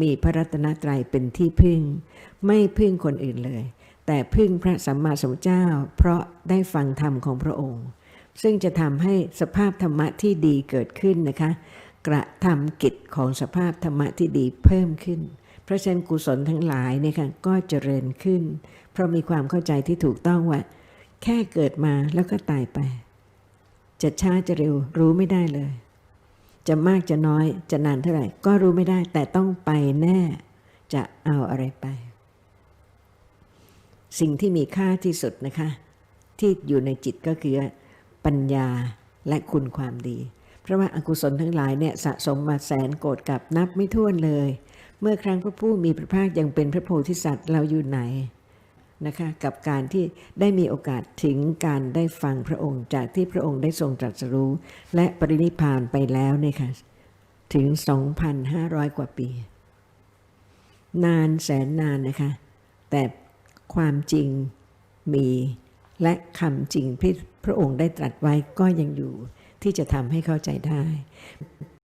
มีพระรัตนตรัยเป็นที่พึ่ง ไม่พึ่งคนอื่นเลย แต่พึ่งพระสัมมาสัมพุทธเจ้า เพราะได้ฟังธรรมของพระองค์ ซึ่งจะทำให้สภาพธรรมะที่ดีเกิดขึ้นนะคะ กระทำกิจของสภาพธรรมะที่ดีเพิ่มขึ้น เพราะฉะนั้นกุศลทั้งหลายเนี่ยค่ะก็เจริญขึ้น เพราะมีความเข้าใจที่ถูกต้องว่า แค่เกิดมาแล้วก็ตายไปจะช้าจะเร็วรู้ไม่ได้เลย จะมากจะน้อยจะนานเท่าไหร่ ก็รู้ไม่ได้แต่ต้องไปแน่ จะเอาอะไรไป สิ่งที่มีค่าที่สุดนะคะ ที่อยู่ในจิตก็คือปัญญาและคุณความดี เพราะว่าอากุศลทั้งหลายเนี่ยสะสมมาแสนโกรธกับนับไม่ถ้วนเลย เมื่อครั้งพระผู้มีพระภาคยังเป็นพระโพธิสัตว์เราอยู่ไหน นะคะกับการที่ได้มีโอกาสถึงการได้ฟังพระองค์ จากที่พระองค์ได้ทรงตรัสรู้ และปรินิพานไปแล้วเนี่ยค่ะถึง 2,500 กว่าปี นานแสนนานนะคะ แต่ความจริงมีและคำจริงที่พระองค์ได้ตรัสไว้ก็ยังอยู่ที่จะทำให้เข้าใจได้